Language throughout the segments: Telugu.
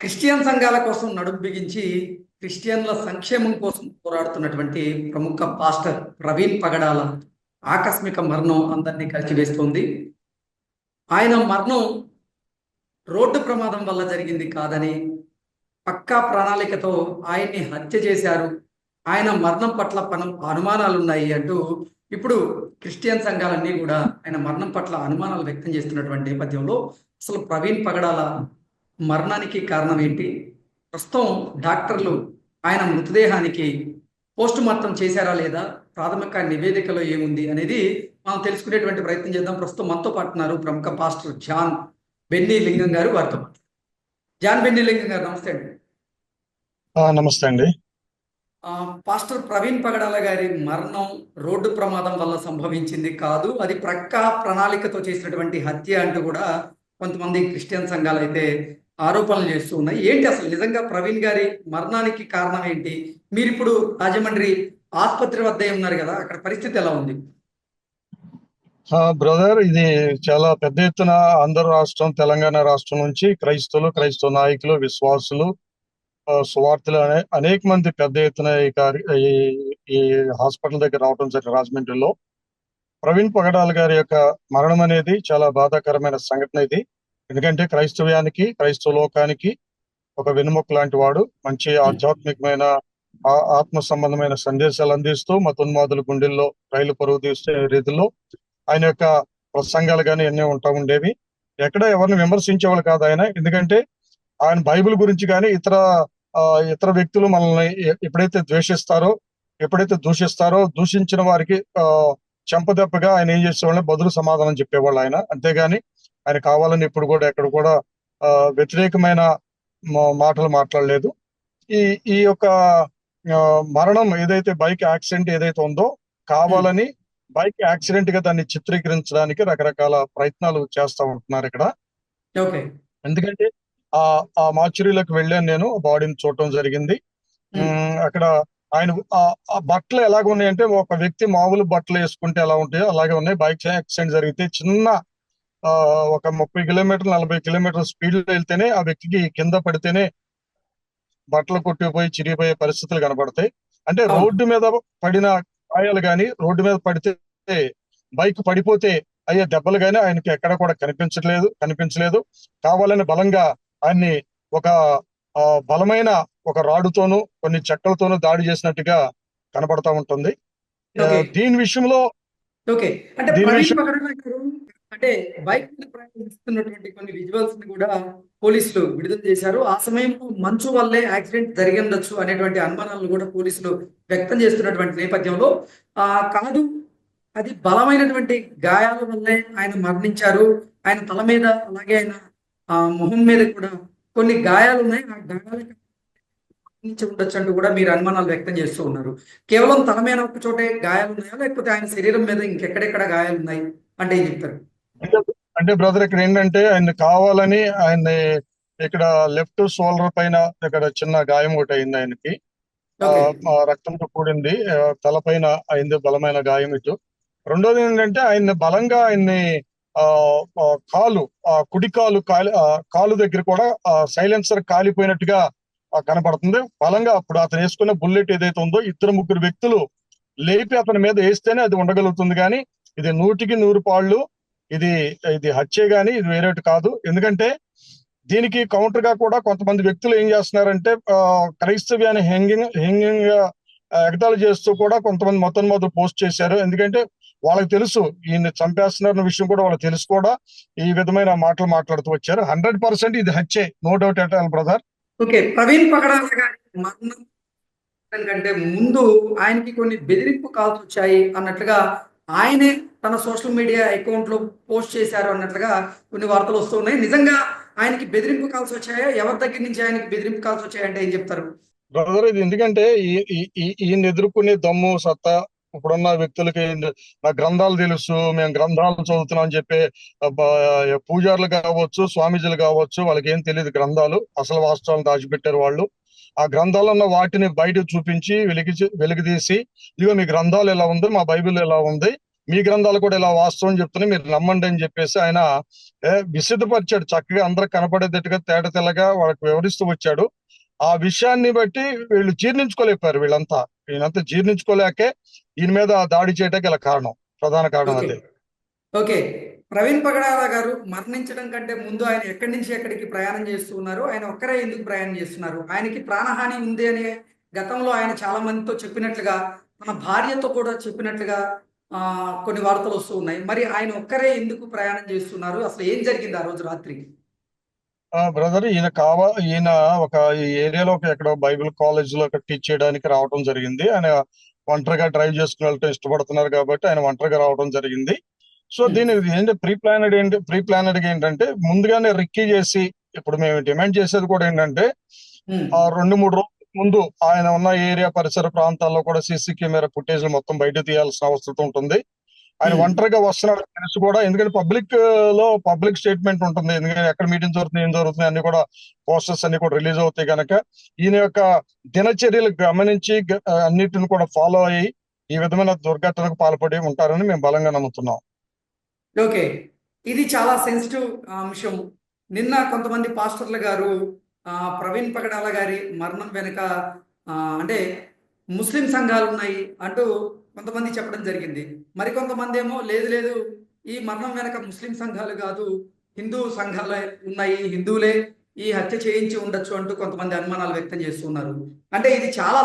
క్రిస్టియన్ సంఘాల కోసం నడుము బిగించి క్రిస్టియన్ల సంక్షేమం కోసం పోరాడుతున్నటువంటి ప్రముఖ పాస్టర్ ప్రవీణ్ పగడాల ఆకస్మిక మరణం అందరినీ కలిచివేస్తోంది. ఆయన మరణం రోడ్డు ప్రమాదం వల్ల జరిగింది కాదని పక్కా ప్రణాళికతో ఆయన్ని హత్య చేశారు. ఆయన మరణం పట్ల పనం అనుమానాలు ఉన్నాయి అంటూ ఇప్పుడు క్రిస్టియన్ సంఘాలన్నీ కూడా ఆయన మరణం పట్ల అనుమానాలు వ్యక్తం చేస్తున్నటువంటి నేపథ్యంలో అసలు ప్రవీణ్ పగడాల మరణానికి కారణం ఏంటి? ప్రస్తుతం డాక్టర్లు ఆయన మృతదేహానికి పోస్ట్ మార్టం చేశారా లేదా? ప్రాథమిక నివేదికలో ఏముంది అనేది మనం తెలుసుకునేటువంటి ప్రయత్నం చేద్దాం. ప్రస్తుతం మనతో పాటు ఉన్నారు ప్రముఖ పాస్టర్ జాన్ బెన్నీ లింగం గారు వారితో. జాన్ బెన్నీ లింగం గారు నమస్తే అండి. నమస్తే అండి. పాస్టర్ ప్రవీణ్ పగడాల గారి మరణం రోడ్డు ప్రమాదం వల్ల సంభవించింది కాదు. అది ప్రక్కా ప్రణాళికతో చేసినటువంటి హత్య అంటూ కూడా కొంతమంది క్రిస్టియన్ సంఘాలు అయితే ఆరోపణలు చేస్తూ ఉన్నాయి. ఏంటి అసలు నిజంగా ప్రవీణ్ గారి మరణానికి కారణం ఏంటి? మీరు ఇప్పుడు రాజమండ్రి ఆసుపత్రి వద్ద ఉన్నారు కదా అక్కడ పరిస్థితి ఎలా ఉంది? బ్రదర్ ఇది చాలా పెద్ద ఎత్తున ఆంధ్ర రాష్ట్రం తెలంగాణ రాష్ట్రం నుంచి క్రైస్తవులు క్రైస్తవ నాయకులు విశ్వాసులు సువార్తలు అనే అనేక మంది పెద్ద ఎత్తున ఈ కార్య ఈ ఈ హాస్పిటల్ దగ్గర రావడం జరిగింది రాజమండ్రిలో. ప్రవీణ్ పగడాల్ గారి యొక్క మరణం అనేది చాలా బాధాకరమైన సంఘటన ఇది. ఎందుకంటే క్రైస్తవ్యానికి క్రైస్తవ లోకానికి ఒక వెనుముక లాంటి వాడు మంచి ఆధ్యాత్మికమైన ఆ- ఆత్మ సంబంధమైన సందేశాలు అందిస్తూ మతోన్మాదుల గుండెల్లో రైలు పరుగు తీసే రీతిలో ఆయన యొక్క ప్రసంగాలు కానీ అన్నీ ఉంటా ఉండేవి. ఎక్కడ ఎవరిని విమర్శించేవాళ్ళు కాదు ఆయన. ఎందుకంటే ఆయన బైబిల్ గురించి కానీ ఇతర ఆ, ఇతర వ్యక్తులు మనల్ని ఎప్పుడైతే ద్వేషిస్తారో ఎప్పుడైతే దూషిస్తారో దూషించిన వారికి ఆ, చెంపదెప్పగా ఆయన ఏం చేసేవాళ్ళని బదులు సమాధానం చెప్పేవాళ్ళు ఆయన. అంతేగాని ఆయన కావాలని ఇప్పుడు కూడా ఎక్కడ కూడా ఆ, వ్యతిరేకమైన మాటలు మాట్లాడలేదు. ఈ ఈ యొక్క మరణం ఏదైతే బైక్ యాక్సిడెంట్ ఏదైతే ఉందో కావాలని బైక్ యాక్సిడెంట్గా దాన్ని చిత్రీకరించడానికి రకరకాల ప్రయత్నాలు చేస్తా ఉంటున్నారు ఇక్కడ. ఎందుకంటే ఆ ఆ మార్చురీలోకి వెళ్ళాను నేను బాడీని చూడటం జరిగింది. అక్కడ ఆయన ఆ బట్టలు ఎలాగ ఉన్నాయంటే ఒక వ్యక్తి మామూలు బట్టలు వేసుకుంటే ఎలా ఉంటాయో అలాగే ఉన్నాయి. బైక్ యాక్సిడెంట్ జరిగితే చిన్న ఒక ముప్పై కిలోమీటర్ నలభై కిలోమీటర్ స్పీడ్లో వెళ్తేనే ఆ వ్యక్తికి కింద పడితేనే బట్టలు కొట్టిపోయి చిరిగిపోయే పరిస్థితులు కనబడతాయి అంటే. రోడ్డు మీద పడిన గాయాలు గాని రోడ్డు మీద పడితే బైక్ పడిపోతే అయ్యే దెబ్బలు గాని ఆయనకి ఎక్కడ కూడా కనిపించట్లేదు కనిపించలేదు కావాలని బలంగా ఆయన్ని ఒక బలమైన ఒక రాడుతోనూ కొన్ని చెక్కలతోనూ దాడి చేసినట్టుగా కనబడతా ఉంటుంది. దీని విషయంలో ఓకే అంటే అంటే బైక్ మీద ప్రయాణిస్తున్నటువంటి కొన్ని విజువల్స్ని కూడా పోలీసులు విడుదల చేశారు. ఆ సమయంలో మంచు వల్లే యాక్సిడెంట్ జరిగిందొచ్చు అనేటువంటి అనుమానాలను కూడా పోలీసులు వ్యక్తం చేస్తున్నటువంటి నేపథ్యంలో ఆ కాదు అది బలమైనటువంటి గాయాల వల్లే ఆయన మరణించారు. ఆయన తల మీద అలాగే ఆయన ఆ మొహం మీద కూడా కొన్ని గాయాలు ఉన్నాయి. ఆ గాయాలకు ఉండొచ్చు అంటూ కూడా మీరు అనుమానాలు వ్యక్తం చేస్తూ ఉన్నారు. కేవలం తల మీద ఒక చోటే గాయాలు ఉన్నాయా? లేకపోతే ఆయన శరీరం మీద ఇంకెక్కడెక్కడ గాయాలు ఉన్నాయి? అంటే ఏం చెప్తారు? అంటే బ్రదర్ ఇక్కడ ఏంటంటే ఆయన కావాలని ఆయన్ని ఇక్కడ లెఫ్ట్ షోల్డర్ పైన ఇక్కడ చిన్న గాయం ఒకటి అయింది ఆయనకి. రక్తంతో కూడింది. ఆ, తలపైన అయింది బలమైన గాయం ఇటు. రెండోది ఏంటంటే ఆయన్ని బలంగా ఆయన్ని ఆ కాలు ఆ కుడి కాలు కాలి దగ్గర కూడా సైలెన్సర్ కాలిపోయినట్టుగా కనపడుతుంది. బలంగా అప్పుడు అతను వేసుకున్న బుల్లెట్ ఏదైతే ఉందో ఇద్దరు ముగ్గురు వ్యక్తులు లేపి అతని మీద వేస్తేనే అది ఉండగలుగుతుంది. కానీ ఇది నూటికి నూరు పాళ్ళు ఇది ఇది హత్య గాని ఇది వేరేటి కాదు. ఎందుకంటే దీనికి కౌంటర్గా కూడా కొంతమంది వ్యక్తులు ఏం చేస్తున్నారంటే క్రైస్తవ్యాన్ని హ్యాంగింగ్ హ్యాంగింగ్గా చేస్తూ కూడా కొంతమంది మొత్తం మొదలు పోస్ట్ చేశారు. ఎందుకంటే వాళ్ళకి తెలుసు ఈయన చంపేస్తున్నారన్న విషయం కూడా వాళ్ళకి తెలుసు కూడా. ఈ విధమైన మాటలు మాట్లాడుతూ వచ్చారు. హండ్రెడ్ పర్సెంట్ ఇది హత్యే. No doubt at all brother. Okay Praveen Pagadala గారి మరణం కంటే ముందు ఆయనకి కొన్ని బెదిరింపు కాల్స్ వచ్చాయి అన్నట్లుగా ఆయనే తన సోషల్ మీడియా అకౌంట్లో పోస్ట్ చేశారు అన్నట్లుగా కొన్ని వార్తలు వస్తున్నాయి నిజంగా ఆయనకి బెదిరింపు కాల్స్ వచ్చాయా? ఎవరి దగ్గర నుంచి ఆయనకి బెదిరింపు కాల్స్ వచ్చాయంటే ఏం చెప్తారు? బ్రదర్ ఇది ఎందుకంటే ఈ- ఈ- ఈయన ఎదుర్కొనే దమ్ము సత్తా ఇప్పుడున్న వ్యక్తులకి నా గ్రంథాలు తెలుసు మేము గ్రంథాలు చదువుతున్నాం అని చెప్పి పూజారులు కావచ్చు స్వామీజీలు కావచ్చు వాళ్ళకి ఏం తెలియదు గ్రంథాలు. అసలు వాస్తవాలను దాచిపెట్టారు వాళ్ళు. ఆ గ్రంథాలు ఉన్న వాటిని బయట చూపించి వెలిగి వెలికితీసి ఇదిగో మీ గ్రంథాలు ఎలా ఉంది మా బైబిల్ ఎలా ఉంది మీ గ్రంథాలు కూడా ఇలా వాస్తవం చెప్తున్నాయి మీరు నమ్మండి అని చెప్పేసి ఆయన విసిద్ధపరిచాడు. చక్కగా అందరికి కనపడేటట్టుగా తేట తెల్లగా వాళ్ళకి వివరిస్తూ వచ్చాడు. ఆ విషయాన్ని బట్టి వీళ్ళు జీర్ణించుకోలేపారు వీళ్ళంతా. వీళ్ళంతా జీర్ణించుకోలేకే ఈయన మీద దాడి చేయడానికి గల కారణం ప్రధాన కారణం అదే. ఓకే. ప్రవీణ్ పగడాల గారు మరణించడం కంటే ముందు ఆయన ఎక్కడి నుంచి ఎక్కడికి ప్రయాణం చేస్తున్నారు ఆయన ఒక్కరే ఎందుకు ప్రయాణం చేస్తున్నారు? ఆయనకి ప్రాణహాని ఉంది అని గతంలో ఆయన చాలా మందితో చెప్పినట్లుగా తన భార్యతో కూడా చెప్పినట్లుగా ఆ, కొన్ని వార్తలు వస్తూ ఉన్నాయి. మరి ఆయన ఒక్కరే ఎందుకు ప్రయాణం చేస్తున్నారు? అసలు ఏం జరిగింది ఆ రోజు రాత్రి? ఆ బ్రదర్ ఈయన కావా ఈయన ఒక ఈ ఏరియాలో ఒక ఎక్కడో బైబిల్ కాలేజ్లో టీచ్ చేయడానికి రావడం జరిగింది. ఆయన ఒంటరిగా డ్రైవ్ చేసుకుని వెళ్ళటం ఇష్టపడుతున్నారు కాబట్టి ఆయన ఒంటరిగా రావడం జరిగింది. సో దీని ఏంటి ప్రీ ప్లానెడ్ ఏంటి ప్రీ ప్లానెడ్ ఏంటంటే ముందుగానే రిక్కీ చేసి ఇప్పుడు మేము డిమాండ్ చేసేది కూడా ఏంటంటే ఆ రెండు మూడు రోజుల ముందు ఆయన ఉన్న ఏరియా పరిసర ప్రాంతాల్లో కూడా సీసీ కెమెరా ఫుటేజ్ మొత్తం బయట తీయాల్సిన అవసరం ఉంటుంది. ఆయన ఒంటరిగా వస్తున్నాడు తెలుసు కూడా. ఎందుకంటే పబ్లిక్లో పబ్లిక్ స్టేట్మెంట్ ఉంటుంది. ఎందుకంటే ఎక్కడ మీటింగ్ జరుగుతుంది ఏం జరుగుతుంది అన్ని కూడా పోస్టర్స్ అన్ని కూడా రిలీజ్ అవుతాయి కనుక ఈయన యొక్క దినచర్యలు గమనించి అన్నిటిని కూడా ఫాలో అయ్యి ఈ విధమైన దుర్ఘటనకు పాల్పడి ఉంటారని మేము బలంగా నమ్ముతున్నాం. ఓకే ఇది చాలా సెన్సిటివ్ అంశం. నిన్న కొంతమంది పాస్టర్లు గారు ప్రవీణ్ పగడాల గారి మరణం వెనుక అంటే ముస్లిం సంఘాలు ఉన్నాయి అంటూ కొంతమంది చెప్పడం జరిగింది. మరికొంతమంది ఏమో లేదు లేదు ఈ మరణం వెనక ముస్లిం సంఘాలు కాదు హిందూ సంఘాలే ఉన్నాయి హిందువులే ఈ హత్య చేయించి ఉండొచ్చు అంటూ కొంతమంది అనుమానాలు వ్యక్తం చేస్తున్నారు. అంటే ఇది చాలా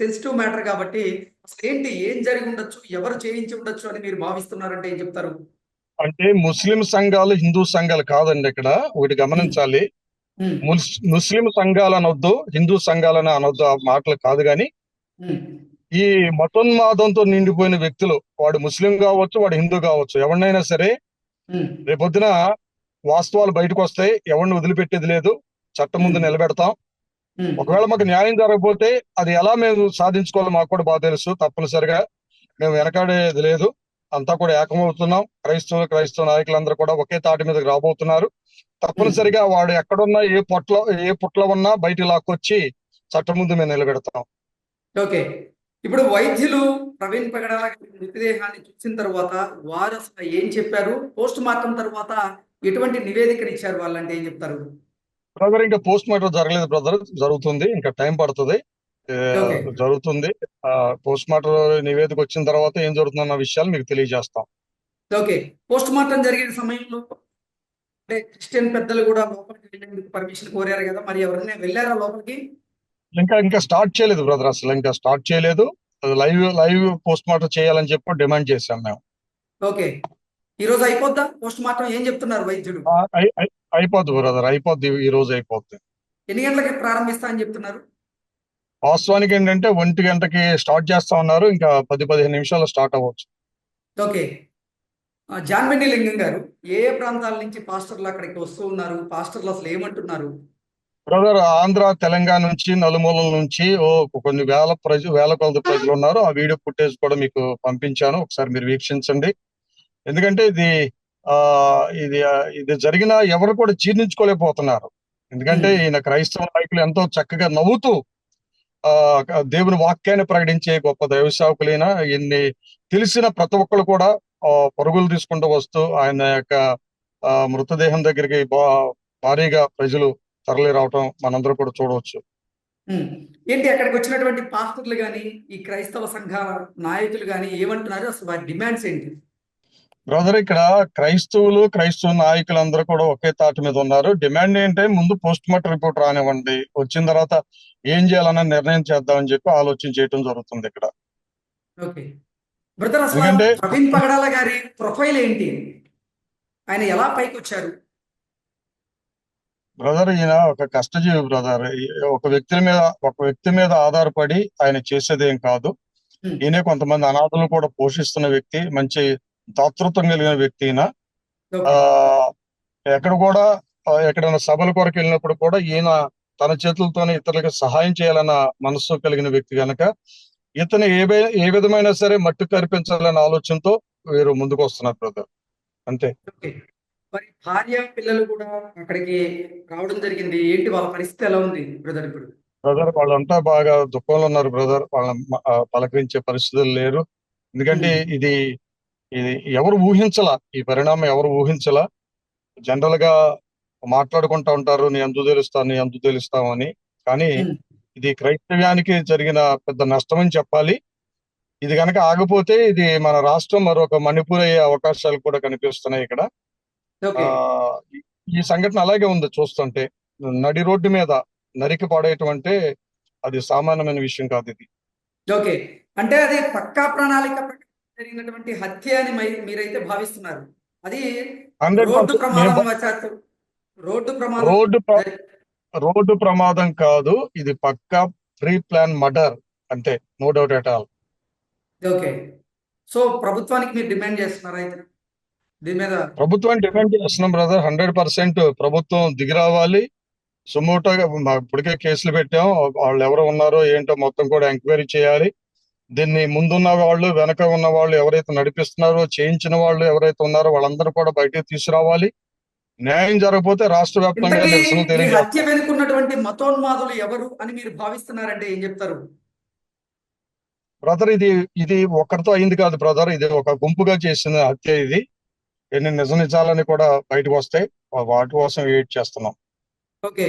సెన్సిటివ్ మ్యాటర్ కాబట్టి అసలు ఏంటి ఏం జరిగి ఉండొచ్చు ఎవరు చేయించి ఉండొచ్చు అని మీరు భావిస్తున్నారంటే ఏం చెప్తారు? అంటే ముస్లిం సంఘాలు హిందూ సంఘాలు కాదండి ఇక్కడ. ఒకటి గమనించాలి. ముస్లిం సంఘాలు అనొద్దు హిందూ సంఘాలని అనొద్దు ఆ మాటలు కాదు కానీ ఈ మతోన్మాదంతో నిండిపోయిన వ్యక్తులు వాడు ముస్లిం కావచ్చు వాడు హిందూ కావచ్చు ఎవరినైనా సరే రేపొద్దున వాస్తవాలు బయటకు వస్తాయి ఎవరిని వదిలిపెట్టేది లేదు చట్టం ముందు నిలబెడతాం. ఒకవేళ మాకు న్యాయం జరగకపోతే అది ఎలా మేము సాధించుకోవాలో మాకు కూడా బాగా తెలుసు తప్పనిసరిగా మేము వెనకాడేది లేదు. అంతా కూడా ఏకమవుతున్నాం. క్రైస్తవులు క్రైస్తవ నాయకులందరూ కూడా ఒకే తాటి మీదకి రాబోతున్నారు. తప్పనిసరిగా వాడు ఎక్కడున్నా ఏ పొట్ల ఏ పుట్ల ఉన్నా బయట లాక్కొచ్చి చట్టం ముందు మేము నిలబెడతాం. ఓకే. ఇప్పుడు వైద్యులు ప్రవీణ్ పగడాల మృతదేహాన్ని చూసిన తర్వాత వారు అసలు ఏం చెప్పారు? పోస్ట్ మార్టం తర్వాత ఎటువంటి నివేదికను ఇచ్చారు వాళ్ళంటే ఏం చెప్తారు? బ్రదర్ ఇంకా పోస్ట్ మార్టం జరగలేదు బ్రదర్. జరుగుతుంది. ఇంకా టైం పడుతుంది. జరుగుతుంది. పోస్ట్ మార్టం నివేదిక వచ్చిన తర్వాత ఏం జరుగుతుందన్న విషయాలు మీకు తెలియజేస్తాం. ఓకే. పోస్ట్ మార్టం జరిగిన సమయంలో అంటే క్రిస్టియన్ పెద్దలు కూడా లోపలికి వెళ్ళేందుకు పర్మిషన్ కోరారు కదా మరి ఎవరైనా వెళ్ళారా లోపలికి? ఇంకా ఇంకా స్టార్ట్ చేయలేదు బ్రదర్ అసలు ఇంకా స్టార్ట్ చేయలేదు. లైవ్ లైవ్ పోస్ట్ మార్టం చేయాలని చెప్పి డిమాండ్ చేశాం మేము. ఓకే. ఈ రోజు అయిపోద్దా పోస్ట్ మార్టం ఏం చెప్తున్నారు అయి- అయిపోద్ది బ్రదర్ అయిపోద్ది ఈ రోజు అయిపోద్ది. ఎన్ని గంటలకి ప్రారంభిస్తా అని చెప్తున్నారు? వాస్తవానికి ఏంటంటే ఒంటి గంటకి స్టార్ట్ చేస్తా ఉన్నారు. ఇంకా పది పదిహేను నిమిషాలు స్టార్ట్ అవ్వచ్చు. ఓకే. ఆ, జాన్వెండి లింగం గారు ఏ ప్రాంతాల నుంచి పాస్టర్లు అక్కడికి వస్తూ ఉన్నారు? పాస్టర్లు అసలు ఏమంటున్నారు? బ్రదర్ ఆంధ్ర తెలంగాణ నుంచి నలుమూలల నుంచి ఓ కొన్ని వేల ప్రజ వేల కొలది ప్రజలు ఉన్నారు. ఆ వీడియో ఫుటేజ్ కూడా మీకు పంపించాను. ఒకసారి మీరు వీక్షించండి. ఎందుకంటే ఇది ఆ ఇది ఇది జరిగిన ఎవరు కూడా జీర్ణించుకోలేకపోతున్నారు. ఎందుకంటే ఈయన క్రైస్తవ నాయకులు ఎంతో చక్కగా నవ్వుతూ ఆ దేవుని వాక్యాన్ని ప్రకటించే గొప్ప దైవ సేవకులైన ఇన్ని తెలిసిన ప్రతి ఒక్కరు కూడా పరుగులు తీసుకుంటూ వస్తూ ఆయన యొక్క మృతదేహం దగ్గరికి బా- భారీగా ప్రజలు తరలి రావటం మనందరూ కూడా చూడవచ్చు. ఏంటి అక్కడికి వచ్చినటువంటి పాస్టర్లు కానీ ఈ క్రైస్తవ సంఘాల నాయకులు కానీ ఏమంటున్నారు? అసలు వారి డిమాండ్స్ ఏంటి? బ్రదర్ ఇక్కడ క్రైస్తవులు క్రైస్తవ నాయకులందరూ కూడా ఒకే తాటి మీద ఉన్నారు. డిమాండ్ ఏంటంటే ముందు పోస్ట్ మార్టం రిపోర్ట్ రానివ్వండి. వచ్చిన తర్వాత ఏం చేయాలన్న నిర్ణయం చేద్దామని చెప్పి ఆలోచన చేయటం జరుగుతుంది ఇక్కడ. బ్రదర్ ఎందుకంటే ప్రవీణ్ పగడాల గారి ప్రొఫైల్ ఏంటి? ఆయన ఎలా పైకి వచ్చారు? బ్రదర్ ఈయన ఒక కష్టజీవి బ్రదర్ ఒక వ్యక్తి మీద ఒక వ్యక్తి మీద ఆధారపడి ఆయన చేసేది ఏం కాదు. ఉమ్, ఈయనే కొంతమంది అనాథలను కూడా పోషిస్తున్న వ్యక్తి. మంచి దాతృత్వం కలిగిన వ్యక్తి ఓకే. ఎక్కడ కూడా ఎక్కడైనా సభల కొరకు వెళ్ళినప్పుడు కూడా ఈయన తన చేతులతోనే ఇతరులకు సహాయం చేయాలన్న మనస్సు కలిగిన వ్యక్తి కనుక ఇతను ఏ ఏ విధమైన సరే మట్టు కనిపించాలన్న ఆలోచనతో వీరు ముందుకు వస్తున్నారు బ్రదర్. అంతే. మరి భార్య పిల్లలు కూడా అక్కడికి రావడం జరిగింది. ఏంటి వాళ్ళ పరిస్థితి ఎలా ఉంది బ్రదర్ ఇప్పుడు? బ్రదర్ వాళ్ళంతా బాగా దుఃఖంలో ఉన్నారు బ్రదర్. వాళ్ళ పలకరించే పరిస్థితులు లేరు. ఎందుకంటే ఇది ఇది ఎవరు ఊహించలా ఈ పరిణామం ఎవరు ఊహించలా? జనరల్గా మాట్లాడుకుంటా ఉంటారు నీ అంతు తెలుస్తాను నీ అంతు తెలుస్తావు అని. కానీ ఇది క్రైస్తవ్యానికి జరిగిన పెద్ద నష్టం అని చెప్పాలి. ఇది కనుక ఆగిపోతే ఇది మన రాష్ట్రం మరొక మణిపూర్ అయ్యే అవకాశాలు కూడా కనిపిస్తున్నాయి ఇక్కడ. ఈ- సంఘటన అలాగే ఉంది చూస్తుంటే. నడి రోడ్డు మీద నరికి పడేయటం అంటే అది సామాన్యమైన విషయం కాదు ఇది. ఓకే. అంటే అది పక్కా ప్రణాళిక జరిగినటువంటి హత్య అని మీరైతే భావిస్తున్నారు. అది రోడ్డు ప్రమాదం వశాత్తు రోడ్డు ప్రమాదం రోడ్డు రోడ్డు ప్రమాదం కాదు ఇది పక్కా ప్రీ ప్లాన్ మర్డర్ అంతే no doubt at all. Okay. So ప్రభుత్వానికి మీరు డిమాండ్ చేస్తున్నారా అయితే? దీని మీద ప్రభుత్వం డిమాండ్ చేస్తున్నాం బ్రదర్. హండ్రెడ్ పర్సెంట్ ప్రభుత్వం దిగి రావాలి సుమోటోగా ఇప్పటికే కేసులు పెట్టాం. వాళ్ళు ఎవరు ఉన్నారో ఏంటో మొత్తం కూడా ఎంక్వైరీ చేయాలి. దీన్ని ముందున్న వాళ్ళు వెనక ఉన్న వాళ్ళు ఎవరైతే నడిపిస్తున్నారో చేయించిన వాళ్ళు ఎవరైతే ఉన్నారో వాళ్ళందరూ కూడా బయటకు తీసుకురావాలి. న్యాయం జరగకపోతే రాష్ట్ర వ్యాప్తంగా నిరసన హత్య వెనుకున్నటువంటి మతోన్మాదులు ఎవరు అని మీరు భావిస్తున్నారంటే ఏం చెప్తారు? బ్రదర్ ఇది ఇది ఒక్కరితో అయింది కాదు బ్రదర్. ఇది ఒక గుంపుగా చేసిన హత్య ఇది. ఎన్ని నిజ నిజాలని కూడా బయటకు వస్తాయి. వాటి కోసం వెయిట్ చేస్తున్నాం. ఓకే.